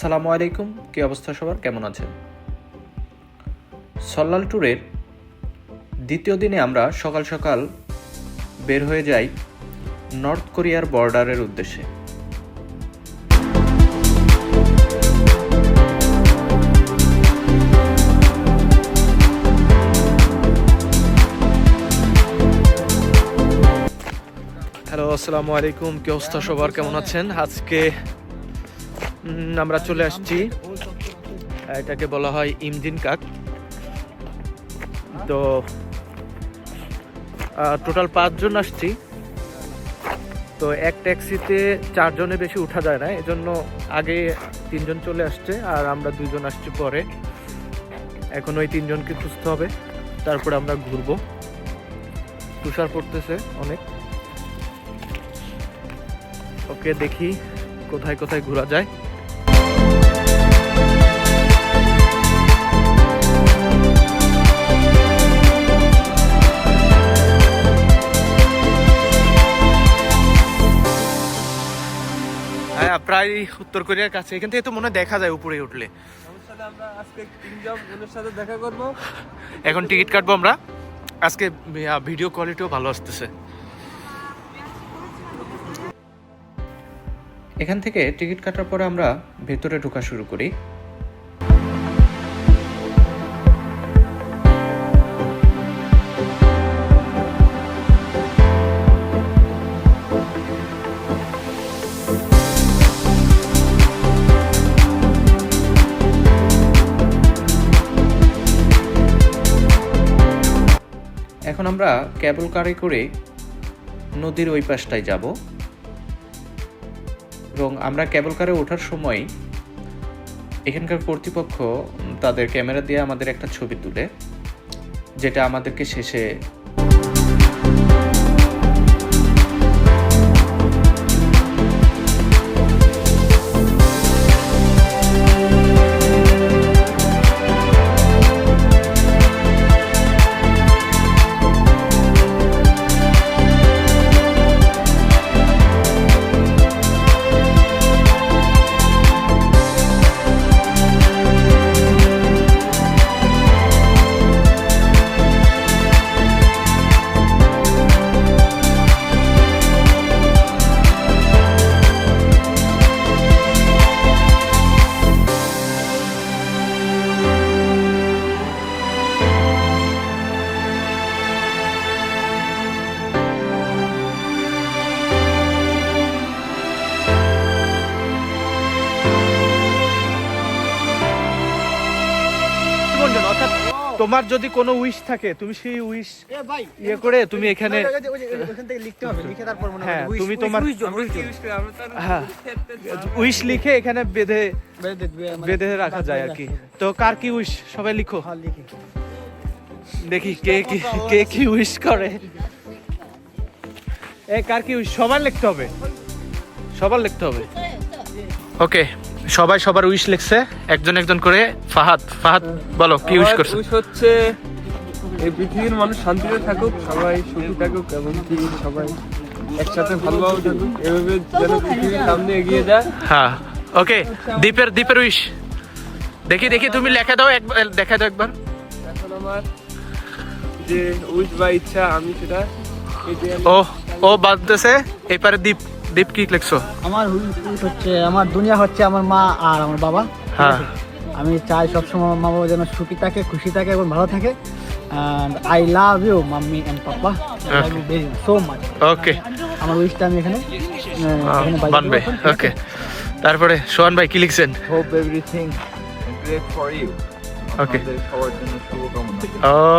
সালামু আলাইকুম। কি অবস্থা সবার? কেমন আছেন? সল্লাল ট্যুরের দ্বিতীয় দিনে আমরা সকাল সকাল বের হয়ে যাই নর্থ কোরিয়ার বর্ডারের উদ্দেশ্যে। হ্যালো, আসসালামু আলাইকুম। কি অবস্থা সবার? কেমন আছেন? আজকে আমরা চলে আসছি। এটাকে বলা হয় ইমজিন কাক। তো টোটাল পাঁচজন আসছি। তো এক ট্যাক্সিতে চারজনের বেশি উঠা যায় না, এজন্য আগে তিনজন চলে আসছে আর আমরা দুজন আসছি পরে। এখন ওই তিনজনকে খুঁজতে হবে, তারপরে আমরা ঘুরবো। তুষার পড়তেছে অনেক। ওকে দেখি কোথায় কোথায় ঘোরা যায়। প্রায় উত্তর কোরিয়ার কাছে। এখান থেকে তো মনে হয় দেখা যায় উপরে উঠলে। এখন টিকিট কাটবো আমরা। আজকে ভিডিও কোয়ালিটিও ভালো আসতেছে। এখান থেকে টিকিট কাটার পরে আমরা ভেতরে ঢোকা শুরু করি। এখন আমরা ক্যাবল কারে করে নদীর ওই পাশটায় যাব। এবং আমরা ক্যাবল কারে ওঠার সময় এখানকার কর্তৃপক্ষ তাদের ক্যামেরা দিয়ে আমাদের একটা ছবি তুলে, যেটা আমাদেরকে শেষে তোমার যদি কোনো উইশ থাকে তুমি সেই উইশ ইয়ে করে তুমি এখানে ওই যে- ওই যে- ওখান থেকে লিখতে হবে লিখে তারপর মনে হ্যাঁ, তুমি তোমার- আর হ্যাঁ উইশ লিখে এখানে বেঁধে বেঁধে মানে- বেঁধে রাখা যায় আর কি। তো কার কি উইশ সবাই লিখো। হ্যাঁ দেখি কে কি কে কি উইশ করে। এ কার কি উইশ সবার লিখতে হবে। সবার লিখতে হবে। ওকে সবাই সবার উইশ লিখছে। একজন একজন করে ফাহাদ ফাহাদ বলো কি উইশ করছ? wish হচ্ছে এই পৃথিবীর মানুষ শান্তিতে থাকুক সবাই সুখী থাকুক এবং কি সবাই একসাথে ভালোভাবে থাকুক এভাবে যেন পৃথিবীর সামনে এগিয়ে যায়। হ্যাঁ ওকে দীপের দীপের উইশ দেখি দেখি তুমি লেখা দাও একবার দেখা দাও একবার। এখন আমার যে উইশ বা ইচ্ছা আমি সেটা ও ও বাদতেছে এপারে দীপ। দীপ কি লিখছো? আমার হচ্ছে আমার দুনিয়া হচ্ছে আমার মা আর আমার বাবা। হ্যাঁ। আমি চাই সবসময় মা বাবা যেন সুখী থাকে খুশি থাকে এবং ভালো থাকে। And I love you mummy and papa so much okay আমার উইশটা আমি এখানে বানবে। ওকে তারপরে সোহান ভাই কি লিখছেন? Hope everything great for you. Okay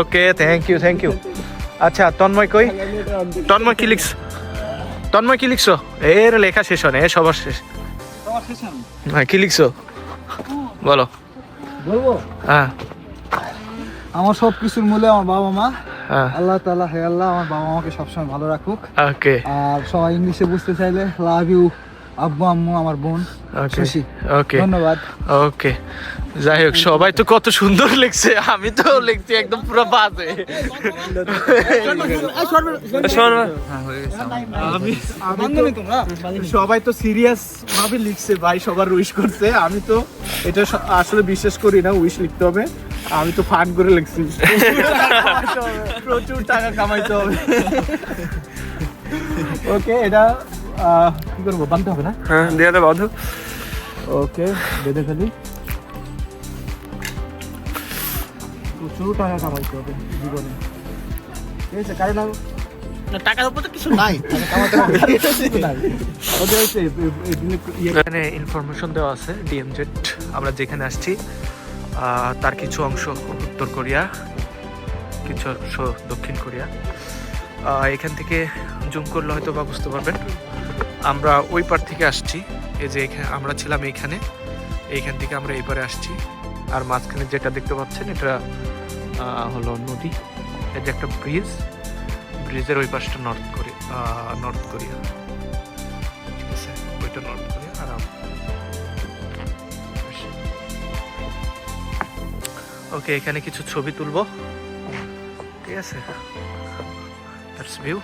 okay thank you thank you আচ্ছা তন্ময় কই? তন্ময় কি লিখছ? তন্ময় কি লিখছো? এর লেখা শেষ হয় না, এ সবার শেষ। হ্যাঁ কি লিখছো? বলো। বলব? হ্যাঁ। আমার সব কিছুর মূলে আমার বাবা মা। হ্যাঁ। আল্লাহ তালা হে আল্লাহ আমার বাবা মাকে সবসময় ভালো রাখুক। ওকে। আর সবাই ইংলিশে বুঝতে চাইলে লাভ ইউ আব্বু আম্মু আমার বোন। ওকে খুশি? ওকে ধন্যবাদ। ওকে যাই হোক সবাই তো কত সুন্দর লিখছে আমি তো লিখছি একদম পুরো বাজে। আমি আমি তো সবাই তো সিরিয়াস ভাবে লিখছে ভাই সবার উইশ করছে। আমি তো এটা আসলে বিশ্বাস করি না উইশ লিখতে হবে। আমি তো ফান করে লিখছি। প্রচুর টাকা কামাইতে হবে। ওকে এটা কি করব? বানতে হবে না? হ্যাঁ দেয়ালে বাঁধো। ওকে বেঁধে ফেলি। প্রচুর টাকা কামাইতে হবে জীবনে। ঠিক আছে কারণ টাকার উপর তো কিছু নাই। ইয়ে এখানে ইনফরমেশন দেওয়া আছে ডিএমজেড আমরা যেখানে আসছি তার কিছু অংশ উত্তর কোরিয়া কিছু অংশ দক্ষিণ কোরিয়া। এখান থেকে জুম করলে হয়তো বা বুঝতে পারবেন। আমরা ওই পার থেকে আসছি। এই যে এখানে আমরা ছিলাম এইখানে। এইখান থেকে আমরা এই পারে আসছি। আর মাঝখানে যেটা দেখতে পাচ্ছেন, এটা হলো নদী। এই যে একটা ব্রিজ ব্রিজের ওই পাশটা নর্থ কোরিয়া নর্থ কোরিয়া। ঠিক আছে? ওইটা নর্থ কোরিয়া, আর ওকে এখানে কিছু ছবি তুলবো। ঠিক আছে? দ্যাটস ভিউ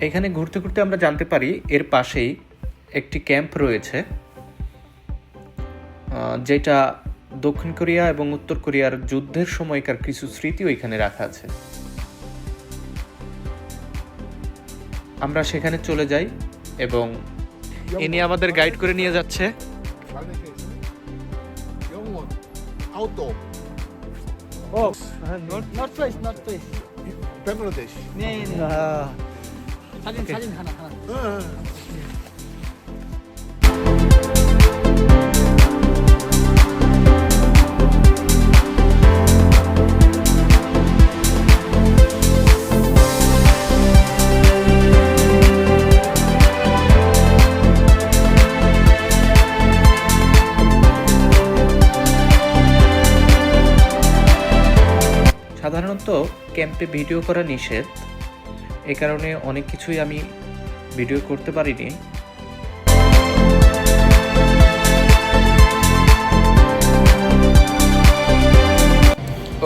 এখানে ঘুরতে ঘুরতে আমরা জানতে পারি এর পাশেই একটি ক্যাম্প রয়েছে যেটা দক্ষিণ কোরিয়া এবং উত্তর কোরিয়ার যুদ্ধের সময়কার কিছু স্মৃতি ওইখানে রাখা আছে আমরা সেখানে চলে যাই এবং ইনি আমাদের গাইড করে নিয়ে যাচ্ছে নট সাধারণত ক্যাম্পে ভিডিও করা নিষেধ এ কারণে অনেক কিছুই আমি ভিডিও করতে পারিনি।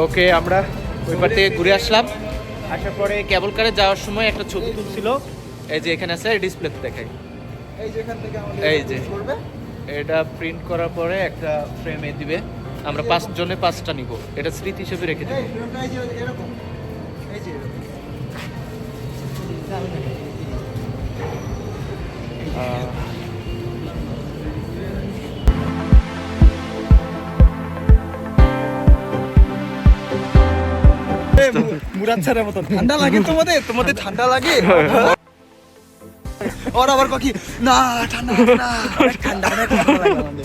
ওকে আমরা ওই পার থেকে ঘুরে আসলাম। আসার পরে কেবল কারে যাওয়ার সময় একটা ছবি তুলছিল। এই যে এখানে আছে ডিসপ্লেতে দেখাই। এই যেখান থেকে এই যে। এটা প্রিন্ট করার পরে একটা ফ্রেমে দিবে। আমরা পাঁচ জনে পাঁচটা নিব। এটা স্মৃতি হিসেবে রেখে দেবো। মুরাদ স্যারের মতো ঠান্ডা লাগে তোমাদের? তোমাদের ঠান্ডা লাগে? ওর আবার পাখি না, ঠান্ডা না। ঠান্ডা ঠান্ডা লাগে